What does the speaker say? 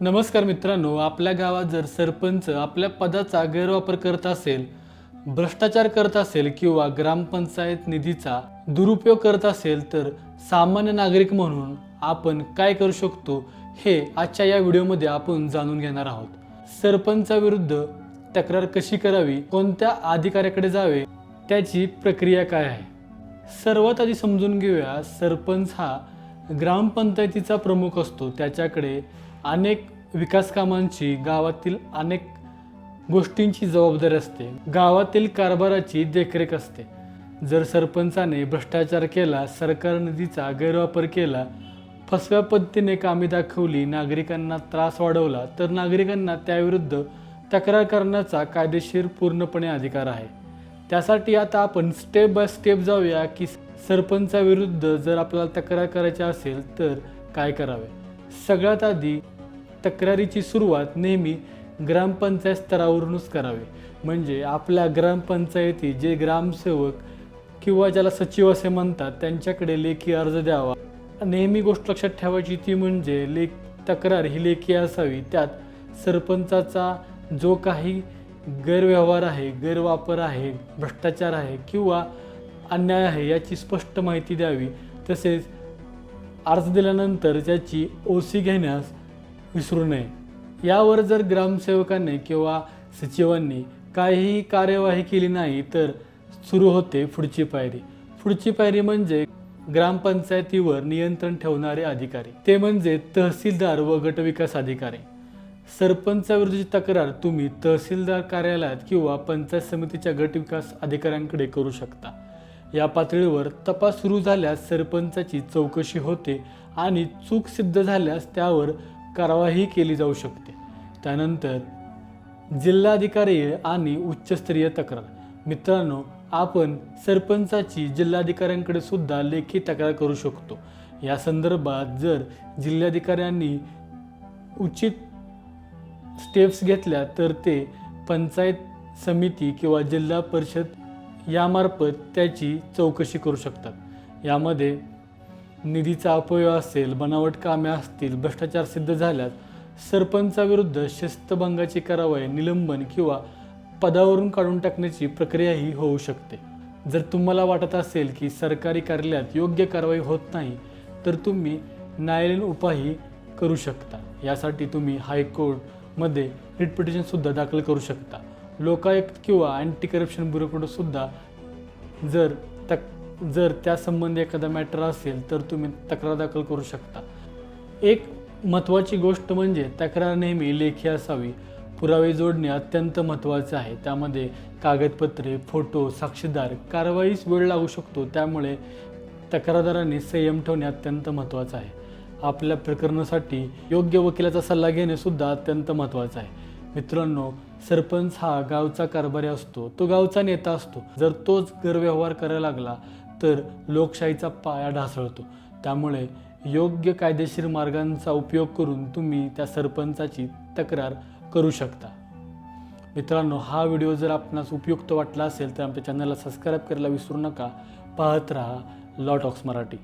नमस्कार मित्रांनो आपल्या गावात जर सरपंच आपल्या पदाचा गैरवापर करत असेल भ्रष्टाचार करत असेल किंवा ग्रामपंचायत निधीचा दुरुपयोग करत असेल तर सामान्य नागरिक म्हणून आपण काय करू शकतो हे आजच्या या व्हिडिओमध्ये आपण जाणून घेणार आहोत. सरपंचाविरुद्ध तक्रार कशी करावी कोणत्या अधिकाऱ्याकडे जावे त्याची प्रक्रिया काय आहे? सर्वात आधी समजून घेऊया सरपंच हा ग्रामपंचायतीचा प्रमुख असतो. त्याच्याकडे अनेक विकास कामांची गावातील अनेक गोष्टींची जबाबदारी असते. गावातील कारभाराची देखरेख असते. जर सरपंचाने भ्रष्टाचार केला सरकार निधीचा गैरवापर केला फसव्या पद्धतीने कामे दाखवली नागरिकांना त्रास वाढवला तर नागरिकांना त्याविरुद्ध तक्रार करण्याचा कायदेशीर पूर्णपणे अधिकार आहे. त्यासाठी आता आपण स्टेप बाय स्टेप जाऊया की सरपंचाविरुद्ध जर आपल्याला तक्रार करायची असेल तर काय करावे? सगळ्यात आधी तक्रारीची सुरुवात नेहमी ग्रामपंचायत स्तरावरूनच करावी. म्हणजे आपल्या ग्रामपंचायती जे ग्रामसेवक किंवा ज्याला सचिव असे म्हणतात त्यांच्याकडे लेखी अर्ज द्यावा. नेहमी गोष्ट लक्षात ठेवायची ती म्हणजे लेख तक्रार ही लेखी असावी. त्यात सरपंचाचा जो काही गैरव्यवहार आहे गैरवापर आहे भ्रष्टाचार आहे किंवा अन्याय आहे याची स्पष्ट माहिती द्यावी. तसेच अर्ज दिल्यानंतर त्याची ओ सी घेण्यास विसरू नये. यावर जर ग्रामसेवकांनी किंवा सचिवांनी काहीही कार्यवाही केली नाही तर सुरू होते पुढची पायरी. पुढची पायरी म्हणजे ग्रामपंचायतीवर नियंत्रण ठेवणारे अधिकारी. ते म्हणजे तहसीलदार व गटविकास अधिकारी. सरपंचाविरुद्धची तक्रार तुम्ही तहसीलदार कार्यालयात किंवा पंचायत समितीच्या गटविकास अधिकाऱ्यांकडे करू शकता. या पातळीवर तपास सुरू झाल्यास सरपंचाची चौकशी होते आणि चूक सिद्ध झाल्यास त्यावर कारवाई केली जाऊ शकते. त्यानंतर जिल्हाधिकारी आणि उच्चस्तरीय तक्रार. मित्रांनो आपण सरपंचाची जिल्हाधिकाऱ्यांकडे सुद्धा लेखी तक्रार करू शकतो. या संदर्भात जर जिल्हाधिकाऱ्यांनी उचित स्टेप्स घेतल्या तर ते पंचायत समिती किंवा जिल्हा परिषद यामार्फत त्याची चौकशी करू शकतात. यामध्ये निधीचा अपव्यय असेल बनावट कामे असतील भ्रष्टाचार सिद्ध झाल्यास सरपंचाविरुद्ध शिस्तभंगाची कारवाई निलंबन किंवा पदावरून काढून टाकण्याची प्रक्रियाही होऊ शकते. जर तुम्हाला वाटत असेल की सरकारी कार्यालयात योग्य कारवाई होत नाही तर तुम्ही न्यायालयीन उपायही करू शकता. यासाठी तुम्ही हायकोर्टमध्ये रिट पिटिशनसुद्धा दाखल करू शकता. लोकायुक्त किंवा अँटी करप्शन ब्युरोकडून सुद्धा जर तक जर त्यासंबंधी एखादा मॅटर असेल तर तुम्ही तक्रार दाखल करू शकता. एक महत्त्वाची गोष्ट म्हणजे तक्रार नेहमी लेखी असावी. पुरावे जोडणे अत्यंत महत्त्वाचे आहे. त्यामध्ये कागदपत्रे फोटो साक्षीदार कारवाईस वेळ लागू शकतो. त्यामुळे तक्रारदारांनी संयम ठेवणे अत्यंत महत्त्वाचं आहे. आपल्या प्रकरणासाठी योग्य वकिलाचा सल्ला घेणे सुद्धा अत्यंत महत्त्वाचं आहे. मित्रांनो सरपंच हा गावचा कारभारी असतो. तो गावचा नेता असतो. जर तोच गैरव्यवहार करायला लागला तर लोकशाहीचा पाया ढासळतो. त्यामुळे योग्य कायदेशीर मार्गांचा उपयोग करून तुम्ही त्या सरपंचाची तक्रार करू शकता. मित्रांनो हा व्हिडिओ जर आपणास उपयुक्त वाटला असेल तर आमच्या चॅनलला सबस्क्राईब करायला विसरू नका. पाहत राहा लॉ टॉक्स मराठी.